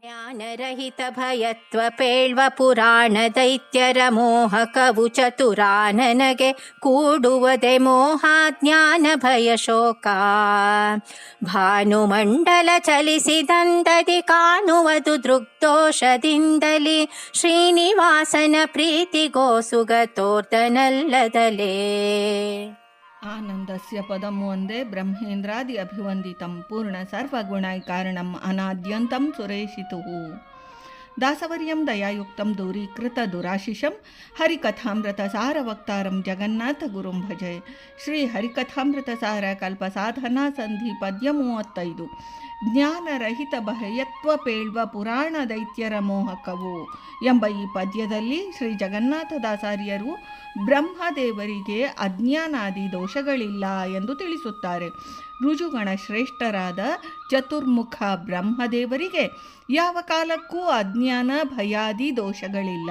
ಜ್ಞಾನರಹಿತ ಭಯತ್ವ ಪೇಳ್ವ ಪುರಾಣ ದೈತ್ಯರ ಮೋಹ ಕವು ಚತುರ ನನಗೆ ಕೂಡುವುದೇ ಮೋಹ ಜ್ಞಾನ ಭಯ ಶೋಕ. ಭಾನುಮಂಡಲ ಚಲಿಸಿದಂದದಿ ಕಾಣುವುದು ದೃಗ್ದೋಷದಿಂದಲಿ ಶ್ರೀನಿವಾಸನ ಪ್ರೀತಿಗೋ ತೋರ್ದನಲ್ಲದಲೇ. ಆನಂದಸ್ಯ ಪದಂ ವಂದೇ ಬ್ರಹ್ಮೇಂದ್ರಾದಿ ಅಭಿವಂದಿತಂ ಪೂರ್ಣ ಸರ್ವಗುಣೈ ಕಾರಣಂ ಅನಾದ್ಯಂತಂ ಸುರೇಶಿತು ದಾಸವರ್ಯಂ ದಯಾಯುಕ್ತಂ ದೂರೀಕೃತ ದುರಾಶಿಷಂ ಹರಿಕಥಾಮೃತ ಸಾರವಕ್ತಾರಂ ಜಗನ್ನಾಥ ಗುರುಂ ಭಜೆ ಶ್ರೀ ಹರಿಕಥಾಮೃತ ಸಾರ ಕಲ್ಪ ಸಾಧನಾ ಸಂಧಿ ಪದ್ಯ ಮೂವತ್ತೈದು ಜ್ಞಾನರಹಿತ ಭಯತ್ವ ಪೇಳ್ವ ಪುರಾಣ ದೈತ್ಯರ ಮೋಹಕವು ಎಂಬ ಈ ಪದ್ಯದಲ್ಲಿ ಶ್ರೀ ಜಗನ್ನಾಥದಾಸಾರ್ಯರು ಬ್ರಹ್ಮದೇವರಿಗೆ ಅಜ್ಞಾನಾದಿ ದೋಷಗಳಿಲ್ಲ ಎಂದು ತಿಳಿಸುತ್ತಾರೆ. ರುಜುಗಣ ಶ್ರೇಷ್ಠರಾದ ಚತುರ್ಮುಖ ಬ್ರಹ್ಮದೇವರಿಗೆ ಯಾವ ಕಾಲಕ್ಕೂ ಅಜ್ಞಾನ, ಭಯಾದಿ ದೋಷಗಳಿಲ್ಲ.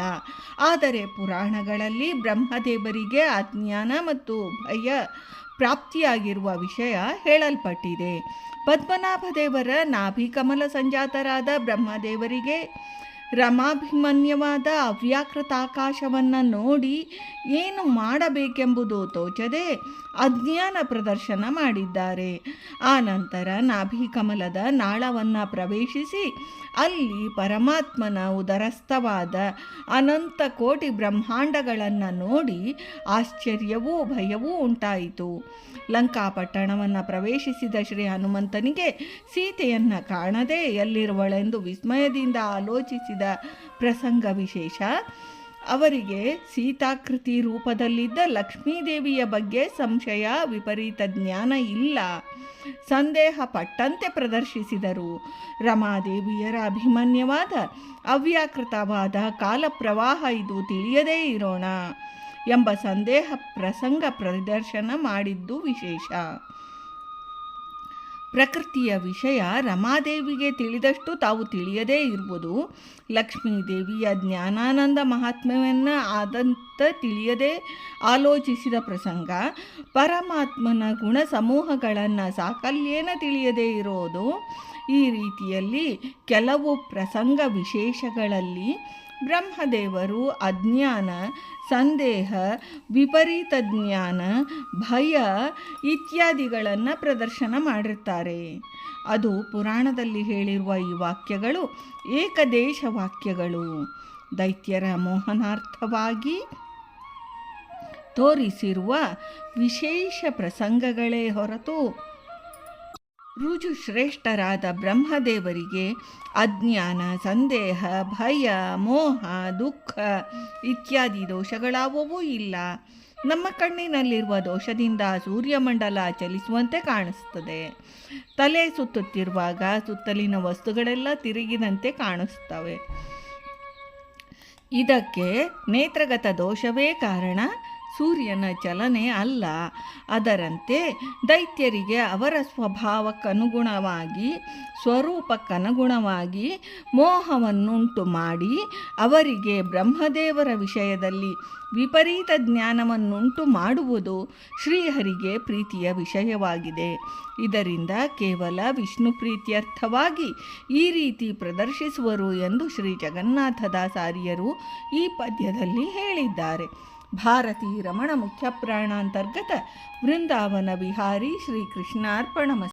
ಆದರೆ ಪುರಾಣಗಳಲ್ಲಿ ಬ್ರಹ್ಮದೇವರಿಗೆ ಅಜ್ಞಾನ ಮತ್ತು ಭಯ ಪ್ರಾಪ್ತಿಯಾಗಿರುವ ವಿಷಯ ಹೇಳಲ್ಪಟ್ಟಿದೆ. ಪದ್ಮನಾಭ ದೇವರ ನಾಭಿಕಮಲ ಸಂಜಾತರಾದ ಬ್ರಹ್ಮದೇವರಿಗೆ ರಮಾಭಿಮನ್ಯವಾದ ಅವ್ಯಾಕೃತ ಆಕಾಶವನ್ನು ನೋಡಿ ಏನು ಮಾಡಬೇಕೆಂಬುದು ತೋಚದೆ ಅಜ್ಞಾನ ಪ್ರದರ್ಶನ ಮಾಡಿದ್ದಾರೆ. ಆ ನಂತರ ನಾಭಿಕಮಲದ ನಾಳವನ್ನು ಪ್ರವೇಶಿಸಿ ಅಲ್ಲಿ ಪರಮಾತ್ಮನ ಉದರಸ್ಥವಾದ ಅನಂತ ಕೋಟಿ ಬ್ರಹ್ಮಾಂಡಗಳನ್ನು ನೋಡಿ ಆಶ್ಚರ್ಯವೂ ಭಯವೂ ಉಂಟಾಯಿತು. ಲಂಕಾಪಟ್ಟಣವನ್ನು ಪ್ರವೇಶಿಸಿದ ಶ್ರೀ ಹನುಮಂತನಿಗೆ ಸೀತೆಯನ್ನು ಕಾಣದೆ ಎಲ್ಲಿರುವಳೆಂದು ವಿಸ್ಮಯದಿಂದ ಆಲೋಚಿಸಿದ ಪ್ರಸಂಗ ವಿಶೇಷ ಅವರಿಗೆ ಸೀತಾಕೃತಿ ರೂಪದಲ್ಲಿದ್ದ ಲಕ್ಷ್ಮೀದೇವಿಯ ಬಗ್ಗೆ ಸಂಶಯ, ವಿಪರೀತ ಜ್ಞಾನ ಇಲ್ಲ. ಸಂದೇಹ ಪಟ್ಟಂತೆ ಪ್ರದರ್ಶಿಸಿದರು. ರಮಾದೇವಿಯರ ಅಭಿಮನ್ಯವಾದ, ಅವ್ಯಾಕೃತವಾದ ಕಾಲಪ್ರವಾಹ ಇದು ತಿಳಿಯದೇ ಇರೋಣ ಎಂಬ ಸಂದೇಹ ಪ್ರಸಂಗ ಪ್ರದರ್ಶನ ಮಾಡಿದ್ದು ವಿಶೇಷ. ಪ್ರಕೃತಿಯ ವಿಷಯ ರಮಾದೇವಿಗೆ ತಿಳಿದಷ್ಟು ತಾವು ತಿಳಿಯದೇ ಇರುವುದು ಲಕ್ಷ್ಮೀದೇವಿಯ ಜ್ಞಾನಾನಂದ ಮಹಾತ್ಮ್ಯವನ್ನು ಆದಂತ ತಿಳಿಯದೆ ಆಲೋಚಿಸಿದ ಪ್ರಸಂಗ, ಪರಮಾತ್ಮನ ಗುಣ ಸಮೂಹಗಳನ್ನು ಸಾಕಲ್ಯೇನ ತಿಳಿಯದೇ ಇರೋದು? ಈ ರೀತಿಯಲ್ಲಿ ಕೆಲವು ಪ್ರಸಂಗ ವಿಶೇಷಗಳಲ್ಲಿ ಬ್ರಹ್ಮದೇವರು ಅಜ್ಞಾನ, ಸಂದೇಹ, ವಿಪರೀತ ಜ್ಞಾನ, ಭಯ ಇತ್ಯಾದಿಗಳನ್ನು ಪ್ರದರ್ಶನ ಮಾಡಿರ್ತಾರೆ. ಅದು ಪುರಾಣದಲ್ಲಿ ಹೇಳಿರುವ ಈ ವಾಕ್ಯಗಳು ಏಕದೇಶ ವಾಕ್ಯಗಳು. ದೈತ್ಯರ ಮೋಹನಾರ್ಥವಾಗಿ ತೋರಿಸಿರುವ ವಿಶೇಷ ಪ್ರಸಂಗಗಳೇ ಹೊರತು ರುಜು ಶ್ರೇಷ್ಠರಾದ ಬ್ರಹ್ಮದೇವರಿಗೆ ಅಜ್ಞಾನ, ಸಂದೇಹ, ಭಯ, ಮೋಹ, ದುಃಖ ಇತ್ಯಾದಿ ದೋಷಗಳಾವವೂ ಇಲ್ಲ. ನಮ್ಮ ಕಣ್ಣಿನಲ್ಲಿರುವ ದೋಷದಿಂದ ಸೂರ್ಯಮಂಡಲ ಚಲಿಸುವಂತೆ ಕಾಣಿಸ್ತದೆ ತಲೆ ಸುತ್ತುತ್ತಿರುವಾಗ ಸುತ್ತಲಿನ ವಸ್ತುಗಳೆಲ್ಲ ತಿರುಗಿದಂತೆ ಕಾಣಿಸ್ತವೆ ಇದಕ್ಕೆ ನೇತ್ರಗತ ದೋಷವೇ ಕಾರಣ? ಸೂರ್ಯನ ಚಲನೆ ಅಲ್ಲ. ಅದರಂತೆ ದೈತ್ಯರಿಗೆ ಅವರ ಸ್ವಭಾವಕ್ಕನುಗುಣವಾಗಿ, ಸ್ವರೂಪಕ್ಕನುಗುಣವಾಗಿ ಮೋಹವನ್ನುಂಟು ಮಾಡಿ ಅವರಿಗೆ ಬ್ರಹ್ಮದೇವರ ವಿಷಯದಲ್ಲಿ ವಿಪರೀತ ಜ್ಞಾನವನ್ನುಂಟು ಮಾಡುವುದು ಶ್ರೀಹರಿಗೆ ಪ್ರೀತಿಯ ವಿಷಯವಾಗಿದೆ. ಇದರಿಂದ ಕೇವಲ ವಿಷ್ಣು ಪ್ರೀತಿಯರ್ಥವಾಗಿ ಈ ರೀತಿ ಪ್ರದರ್ಶಿಸುವರು ಎಂದು ಶ್ರೀ ಜಗನ್ನಾಥದಾಸಾರಿಯರು ಈ ಪದ್ಯದಲ್ಲಿ ಹೇಳಿದ್ದಾರೆ. ಭಾರತೀ ರಮಣ ಮುಖ್ಯ ಪ್ರಾಣಾಂತರ್ಗತ ವೃಂದಾವನ ವಿಹಾರಿ ಶ್ರೀ ಕೃಷ್ಣಾರ್ಪಣ